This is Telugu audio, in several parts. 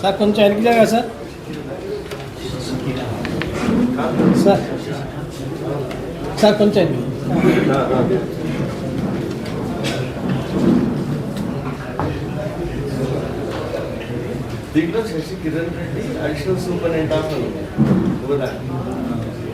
సార్ కొంచెం వెనక్కి జాగా సార్. సార్ సార్ కొంచెం దీంట్లో Sashi Kiran Reddy additional superintendent of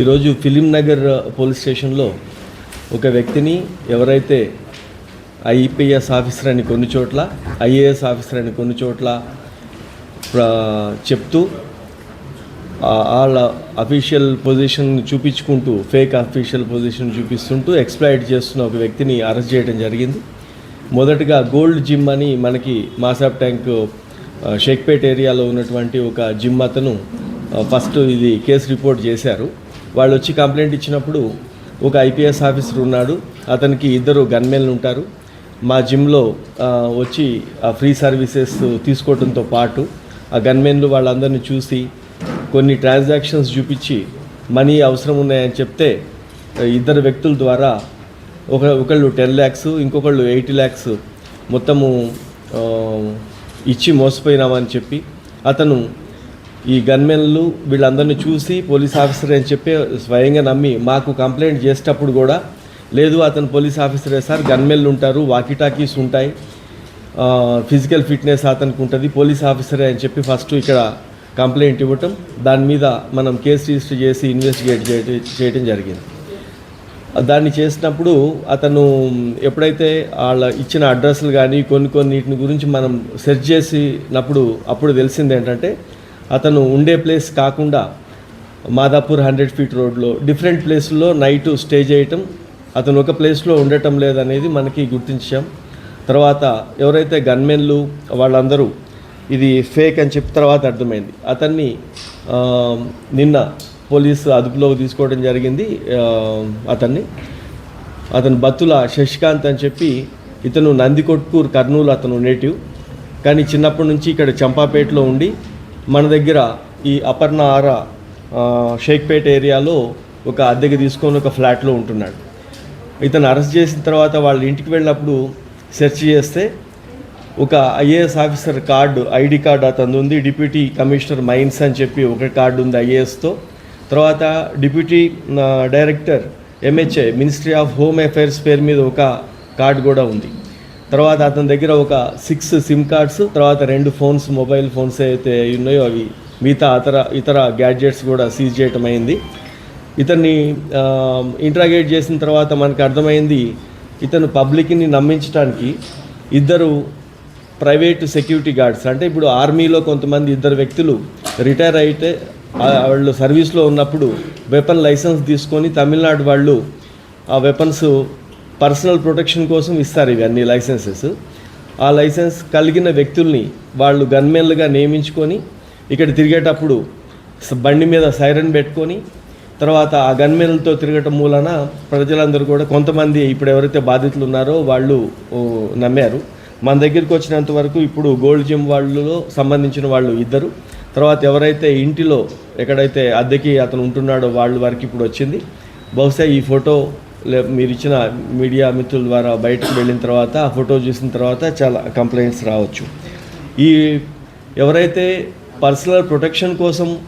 ఈరోజు ఫిలిం నగర్ పోలీస్ స్టేషన్లో ఒక వ్యక్తిని ఎవరైతే ఐపీఎస్ ఆఫీసర్ అని కొన్ని చోట్ల ఐఏఎస్ ఆఫీసర్ అని కొన్ని చోట్ల చెప్తూ వాళ్ళ అఫీషియల్ పొజిషన్ చూపించుకుంటూ ఫేక్ అఫీషియల్ పొజిషన్ చూపిస్తుంటూ ఎక్స్ప్లాయిట్ చేస్తున్న ఒక వ్యక్తిని అరెస్ట్ చేయడం జరిగింది. మొదటగా గోల్డ్ జిమ్ అని మనకి మాసాబ్ ట్యాంక్ షేక్పేట్ ఏరియాలో ఉన్నటువంటి ఒక జిమ్ అతను ఫస్ట్ ఇది కేసు రిపోర్ట్ చేశారు. వాళ్ళు వచ్చి కంప్లైంట్ ఇచ్చినప్పుడు ఒక ఐపీఎస్ ఆఫీసర్ ఉన్నాడు. అతనికి ఇద్దరు గన్మెన్లు ఉంటారు. మా జిమ్లో వచ్చి ఆ ఫ్రీ సర్వీసెస్ తీసుకోవడంతో పాటు ఆ గన్మెన్లు వాళ్ళందరినీ చూసి కొన్ని ట్రాన్సాక్షన్స్ చూపించి మనీ అవసరం ఉన్నాయని చెప్తే ఇద్దరు వ్యక్తుల ద్వారా ఒక ఒకళ్ళు టెన్ ల్యాక్స్ ఇంకొకళ్ళు ఎయిటీ ల్యాక్స్ మొత్తము ఇచ్చి మోసపోయినామని చెప్పి అతను ఈ గన్మెన్లు వీళ్ళందరినీ చూసి పోలీస్ ఆఫీసర్ అని చెప్పి స్వయంగా నమ్మి మాకు కంప్లైంట్ చేసేటప్పుడు కూడా లేదు అతను పోలీస్ ఆఫీసరే సార్ గన్మెన్లు ఉంటారు వాకీటాకీస్ ఉంటాయి ఫిజికల్ ఫిట్నెస్ అతనికి ఉంటుంది పోలీస్ ఆఫీసరే అని చెప్పి ఫస్ట్ ఇక్కడ కంప్లైంట్ ఇవ్వటం దాని మీద మనం కేసు రిజిస్టర్ చేసి ఇన్వెస్టిగేట్ చేయడం చేయటం జరిగింది. దాన్ని చేసినప్పుడు అతను ఎప్పుడైతే వాళ్ళ ఇచ్చిన అడ్రస్లు కానీ కొన్ని కొన్నిటిని గురించి మనం సెర్చ్ చేసినప్పుడు అప్పుడు తెలిసింది ఏంటంటే అతను ఉండే ప్లేస్ కాకుండా మాదాపూర్ హండ్రెడ్ ఫీట్ రోడ్లో డిఫరెంట్ ప్లేస్లో నైట్ స్టే చేయటం అతను ఒక ప్లేస్లో ఉండటం లేదనేది మనకి గుర్తించాం. తర్వాత ఎవరైతే గన్మెన్లు వాళ్ళందరూ ఇది ఫేక్ అని చెప్పిన తర్వాత అర్థమైంది. అతన్ని నిన్న పోలీసు అదుపులోకి తీసుకోవడం జరిగింది. అతన్ని. అతను బత్తుల శశికాంత్ అని చెప్పి ఇతను నందికొట్కూరు కర్నూలు అతను నేటివ్. కానీ చిన్నప్పటి నుంచి ఇక్కడ చంపాపేటలో ఉండి మన దగ్గర ఈ అపర్ణ ఆర షేక్పేట షేక్పేట్ ఏరియాలో ఒక అద్దెకి తీసుకొని ఒక ఫ్లాట్లో ఉంటున్నాడు. ఇతను అరెస్ట్ చేసిన తర్వాత వాళ్ళ ఇంటికి వెళ్ళినప్పుడు సెర్చ్ చేస్తే ఒక IAS officer card ID card అతను ఉంది. డిప్యూటీ కమిషనర్ మైన్స్ అని చెప్పి ఒక కార్డు ఉంది ఐఏఎస్తో. తర్వాత deputy director MHA ministry of home affairs పేరు మీద ఒక కార్డు కూడా ఉంది. తర్వాత అతని దగ్గర ఒక సిక్స్ సిమ్ కార్డ్స్ తర్వాత రెండు ఫోన్స్ మొబైల్ ఫోన్స్ అయితే ఉన్నాయో అవి మిగతా ఇతర ఇతర గ్యాడ్జెట్స్ కూడా సీజ్ చేయటం అయింది. ఇతన్ని ఇంట్రాగేట్ చేసిన తర్వాత మనకు అర్థమైంది ఇతను పబ్లిక్ని నమ్మించడానికి ఇద్దరు ప్రైవేట్ సెక్యూరిటీ గార్డ్స్ అంటే ఇప్పుడు ఆర్మీలో కొంతమంది ఇద్దరు వ్యక్తులు రిటైర్ అయితే వాళ్ళు సర్వీస్లో ఉన్నప్పుడు వెపన్ లైసెన్స్ తీసుకొని తమిళనాడు వాళ్ళు ఆ వెపన్స్ పర్సనల్ ప్రొటెక్షన్ కోసం ఇస్తారు ఇవి అన్ని లైసెన్సెస్ ఆ లైసెన్స్ కలిగిన వ్యక్తుల్ని వాళ్ళు గన్మెన్లుగా నియమించుకొని ఇక్కడ తిరిగేటప్పుడు బండి మీద సైరన్ పెట్టుకొని తర్వాత ఆ గన్మెన్లతో తిరగటం మూలన ప్రజలందరూ కూడా కొంతమంది ఇప్పుడు ఎవరైతే బాధితులు ఉన్నారో వాళ్ళు నమ్మారు. మన దగ్గరికి వచ్చినంత వరకు ఇప్పుడు గోల్డ్ జిమ్ వాళ్ళలో సంబంధించిన వాళ్ళు ఇద్దరు. తర్వాత ఎవరైతే ఇంటిలో ఎక్కడైతే అద్దెకి అతను ఉంటున్నాడో వాళ్ళ వారికి ఇప్పుడు వచ్చింది. బహుశా ఈ ఫోటో లే- మీరు ఇచ్చిన మీడియా మిత్రుల ద్వారా బయటకు వెళ్ళిన తర్వాత ఆ ఫోటో చూసిన తర్వాత చాలా కంప్లైంట్స్ రావచ్చు. ఈ ఎవరైతే పర్సనల్ ప్రొటెక్షన్ కోసం